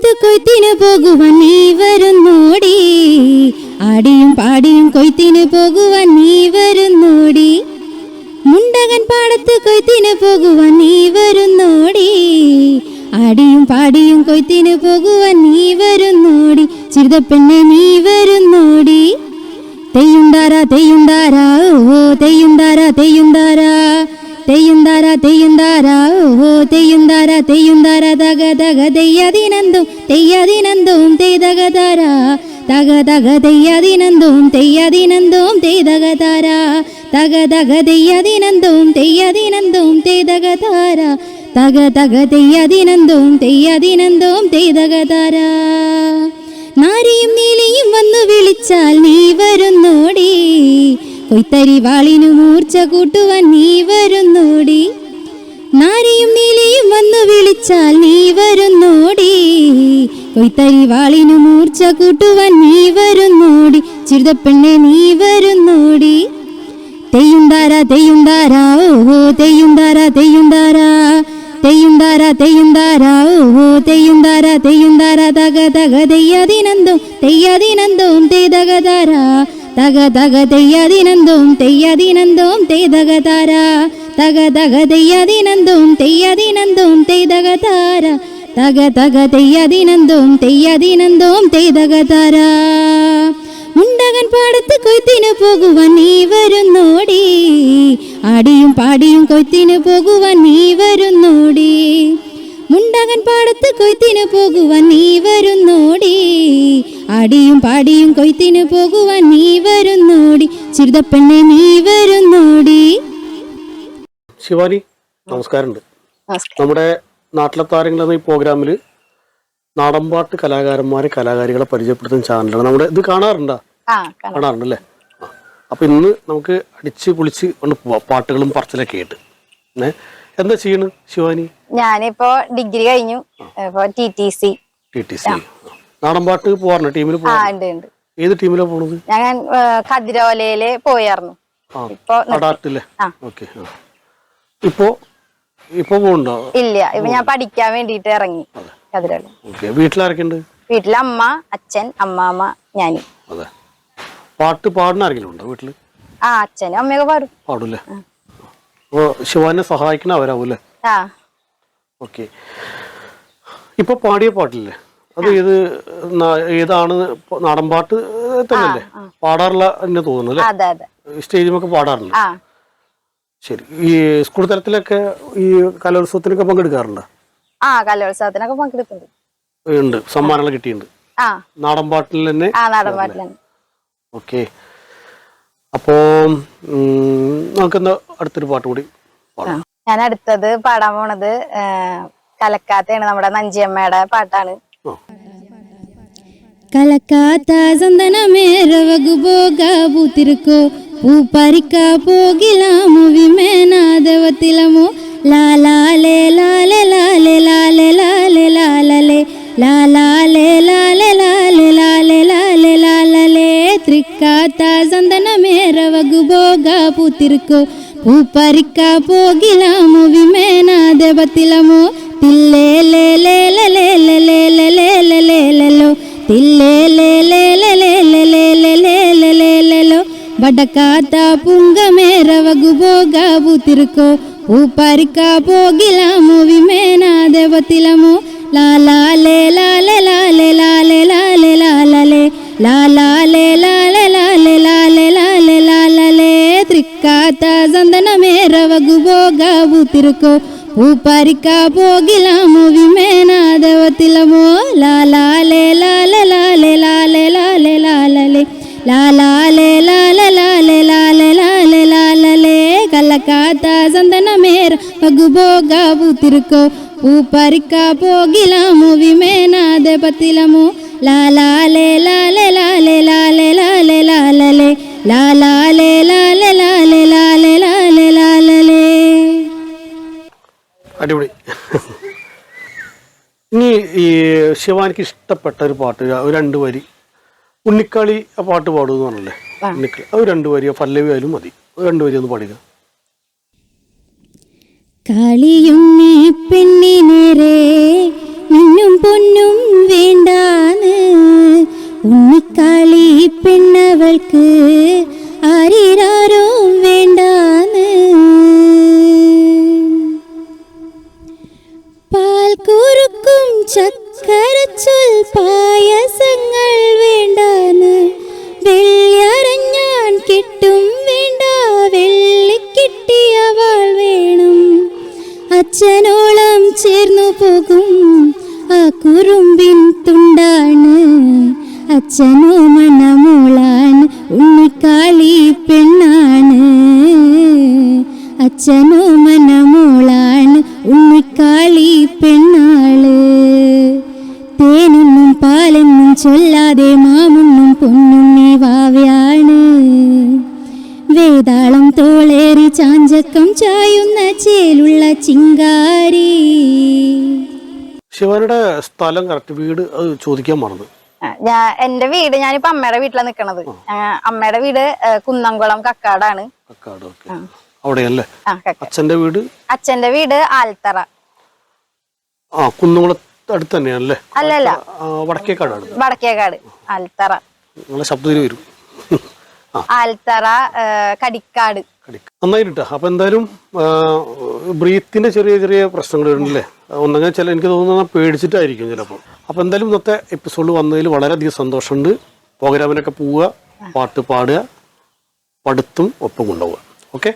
പാടത്ത് കൊയ്ത്തിനു പോകുവാൻ നീ വരുന്നോടി. ആടിയും പാടിയും കൊയ്ത്തിനു പോകുവാൻ നീ വരുന്നോടി. മുണ്ടകൻ പാടത്ത് കൊയ്ത്തിനു പോകുവാൻ നീ വരുന്നോടി. ആടിയും പാടിയും കൊയ്ത്തിനു പോകുവാൻ നീ വരുന്നോടി. ചിരുതപ്പെണ്ണെ നീ വരുന്നോടി. തെയ്യതിനന്തും തെയ്യതിനന്തും തെയ്തകതാര. തക തക തെയ്യതിനന്തും തെയ്യതിനന്തും തെയ്തകതാര. തക തക തെയ്യതിനന്തും തെയ്യതിനന്തും തെയ്തകതാര. തക തക തെയ്യതിനന്തും തെയ്യതിനന്തും തെയ്തകതാര. നാരിയും നീലിയും വന്നു വിളിച്ചാൽ നീ വരുന്നോടി. കൊയ്ത്തരി വാളിനു മൂർച്ച കൂട്ടുവാൻ നീ വരുന്നോടി. നാരിയും നീലിയും വന്നു വിളിച്ചാൽ നീ വരുന്നോടി. കൊയ്ത്തരി വാളിനു മൂർച്ച കൂട്ടുവാൻ നീ വരുന്നോടി. ചിരുതപ്പെണ്ണെ നീ വരുന്നോടി. തെയ്യുണ്ടാര തെയ്യുണ്ടാര ഓഹോ തെയ്യുണ്ടാര തെയ്യുണ്ടാര. തെയ്യുണ്ടാര തെയ്യുണ്ടാര ഓഹോ തെയ്യുണ്ടാര തെയ്യുണ്ടാര. തക തക തെയ്യതിനന്തും തെയ്യതിനന്തും തെയ്തകതാര തക തക തെയ്യതിനന്തും തെയ്യതിനന്തും തെയ്തകതാര തക തക തെയ്യതിനന്തും തക തെയ്തകതാര തക തക തെയ്യാതിനന്തോം തെയ്യാതിനന്തോം തെയ്തകതാര. മുണ്ടകൻ പാടത്ത് കൊയ്ത്തിനു പോകുവാൻ നീ വരുന്നോടി. ആടിയും പാടിയും കൊയ്ത്തിനു പോകുവാൻ നീ വരുന്നോടി. മുണ്ടകൻ പാടത്ത് കൊയ്ത്തിനു പോകുവാൻ നീ വരുന്നോടി. ആടിയും പാടിയും കൊയ്ത്തിനു പോകുവാൻ നീ വരുന്നോടി. ചിരുതപ്പെണ്ണെ നീ വരുന്നോടി. ശിവാനി നമസ്കാരമുണ്ട്. നമസ്കാരം. നമ്മുടെ നാട്ടിലെ താരങ്ങൾ എന്ന ഈ പ്രോഗ്രാമിൽ നാടൻപാട്ട് കലാകാരന്മാരെ കലാകാരികളെ പരിചയപ്പെടുത്തുന്ന ചാനലാണ് നമ്മുടെ ഇത് കാണാറുണ്ടോ? ആ കാണാം. കാണാറുണ്ട് അല്ലേ അപ്പൊ ഇന്ന് നമുക്ക് അടിച്ച് പൊളിച്ച് കൊണ്ട് പോവാം പാട്ടുകളും പറച്ചിലൊക്കെ ആയിട്ട്. എന്താ ചെയ്യണ് ശിവാനി? ഞാനിപ്പോ ഡിഗ്രി കഴിഞ്ഞു. T T C T T C നാടൻപാട്ട് പോവാറുണ്ട്? ടീമിൽ ഏത് ടീമിലാ പോണത്? ഞാൻ കതിരോലയിൽ പോയായിരുന്നു ഇപ്പൊ ഇപ്പോ ഇപ്പൊ പോകണ്ടോ ഇല്ല ഇപ്പൊ ഞാൻ പഠിക്കാൻ വേണ്ടിട്ട് ഇറങ്ങി കതിരോല ഓക്കെ വീട്ടിലാരൊക്കെ ഉണ്ട് വീട്ടിൽ അമ്മ അച്ഛൻ അമ്മാമ്മ ഞാനും. അതെ. പാട്ട് പാടുന്ന ആരെങ്കിലും ഉണ്ടോ വീട്ടിൽ? ആ അച്ഛനും അമ്മയൊക്കെ പാടും. പാടൂല്ലേ? അപ്പോൾ ശിവാനെ സഹായിക്കണ അവരാവൂല്ലേ ആ. ഓക്കെ. ഇപ്പൊ പാടിയ പാട്ടില്ലേ? അത് ഏത് നാ- ഏതാണ് നാടൻ പാട്ട് തന്നെയല്ലേ? പാടാറുള്ള എന്നെ തോന്നുന്നു അല്ലേ? അതെ അതെ. സ്റ്റേജിലൊക്കെ പാടാറുണ്ട്. ആ. ശരി. ഈ സ്കൂൾ തലത്തിലൊക്കെ ഈ കലോത്സവത്തിനൊക്കെ പങ്കെടുക്കാറുണ്ട്? ആ കലോത്സവത്തിനൊക്കെ പങ്കെടുക്കുന്നുണ്ട്. സമ്മാനങ്ങൾ കിട്ടിയിട്ടുണ്ട്. നാടൻ പാട്ടിൽ തന്നെ? ഓക്കെ. അപ്പോ നമുക്കെന്നാ അടുത്തൊരു പാട്ട് കൂടി ഞാൻ അടുത്തത് പാടാൻ പോണത് കലക്കാത്തയാണ് നമ്മുടെ നഞ്ചിയമ്മയുടെ പാട്ടാണ്. കലക്കാത്ത സന്തനമേ രവകുപോക പൂത്തിരിക്കോ பூ பறிக்க போகலாமோ விமேனா தேவத்திலமோ லாலாலே லாலே லாலே லாலே லாலே லாலலே லாலாலே லாலே லாலே லாலே லாலே லாலலே திரிக்காத்தா சந்தன மேரவகு போகா பூத்திருக்கோ பூ பறிக்க போகலாமோ விமேனா தேவத்திலமோ தில்லே ಪಡಕಾತ ಪುಂಗ ಮೇರವಗು ಬೋಗಾವು ತಿರುಕೋ ಊಪರಿಕ ಭೋಗಿಲಾಮು ವಿಮೇನ ದೇವತಿಲಮು ಲಾಲಾಲೆ ಲಾಲೆ ಲಾಲೆ ಲಾಲೆ ಲಾಲೆ ಲಾಲಲೆ ಲಾಲಾಲೆ ಲಾಲೆ ಲಾಲೆ ಲಾಲೆ ಲಾಲೆ ಲಾಲಲೆ ತ್ರಿಕ್ಕಾತ ಸಂದನ ಮೇರವಗು ಭೋಗಾವು ತಿರುಕೋ ಊಪರಿಕ ಭೋಗಿಲಾಮು ವಿಮೇನ ದೇವತಿಲಮು ಲಾಲಾಲೆ ಲಾಲೆ ಲಾಲೆ ಲಾಲೆ ಲಾಲೆ ಲಾಲಲೆ ലാലാലേ ലാലാലേ ലാലാലേ ലാലാലേ കലക്കാത്ത ചന്ദനമേർ പകുപോകാവു തിരുക്കോ പൂപ്പറിക്ക പോകിലാമു വിമേനാതെ പത്തിലമു ലാലാലേ ലാലേ ലാലേ ലാലേ ലാലേ ലാലേ ലാലാലേ ലാലേ ലാലേ ലാലേ ലാലേ ലാലേ അടിപൊളി ഇനി ഈ ശിവാനിക്ക് ഇഷ്ടപ്പെട്ട ഒരു പാട്ട് ഒരു രണ്ട് വരി ഉണ്ണിക്കാളി ആ പാട്ട് പാടുമെന്ന് പറഞ്ഞല്ലേ? ഉണ്ണിക്കാളി. അത് രണ്ടു വരിയോ. പല്ലവി ആയാലും മതി. രണ്ടു വരി ഒന്ന് പാടുക കളിയുണ്ണി പെണ്ണിനേരെ മിന്നും പൊന്നും വേണ്ടാന്ന്. ഉണ്ണിക്കാളി പെണ്ണവൾക്ക് ആരിരാരോ വേണ്ടാന്ന്. പാൽ കുറുക്കും വേണം. അച്ഛനോളം ചേർന്നു പോകും ആ കുറുമ്പിൻ തുണ്ടാണ്. അച്ഛനോ മണമോളാൻ ഉണ്ണിക്കാളി പെണ്ണാണ്. അച്ഛനോ മണമോളാൻ ഉണ്ണിക്കാളി പെണ്ണാൾ. തേനൊന്നും പാലെന്നും ചൊല്ലാതെ മാമുന്നും പൊന്നുണ്ണി വാവയാണ്. വേതാളം തോളേറി ചാഞ്ചക്കം ചായുന്ന ചേലുള്ള ചിങ്കാരി. ശിവാനിയുടെ സ്ഥലം കറക്റ്റ് വീട് അത് ചോദിക്കാൻ മറന്നു. ആ, ഞാൻ എന്റെ വീട് ഞാനിപ്പോ അമ്മയുടെ വീട്ടിലാണ് നിക്കണത്. ആ, അമ്മയുടെ വീട് കുന്നംകുളം കക്കാടാണ്. കക്കാട് ഓക്കെ. അവിടെയല്ലേ? ആ അച്ഛന്റെ വീട്? അച്ഛന്റെ വീട് ആൽത്തറ. ആ കുന്നുകുളത്ത് അടുത്ത് തന്നെയാണല്ലേ അല്ലല്ല വടക്കേക്കാടാണ്. വടക്കേക്കാട്. ആൽത്തറ. നിങ്ങളെ ശബ്ദത്തിൽ വരും. ആൽത്തറ കടിക്കാട്. കടിക്ക് നന്നായിട്ടാ അപ്പൊ എന്തായാലും ബ്രീത്തിന്റെ ചെറിയ ചെറിയ പ്രശ്നങ്ങൾ ഉണ്ടല്ലേ ഒന്നെങ്കിൽ ചില എനിക്ക് തോന്നുന്നത് പേടിച്ചിട്ടായിരിക്കും ചിലപ്പോൾ. അപ്പൊ എന്തായാലും ഇന്നത്തെ എപ്പിസോഡ് വന്നതിൽ വളരെയധികം സന്തോഷമുണ്ട്. പ്രോഗ്രാമിനൊക്കെ പോവുക പാട്ട് പാടുക പഠിത്തം ഒപ്പം കൊണ്ടുപോവുക. ഓക്കെ?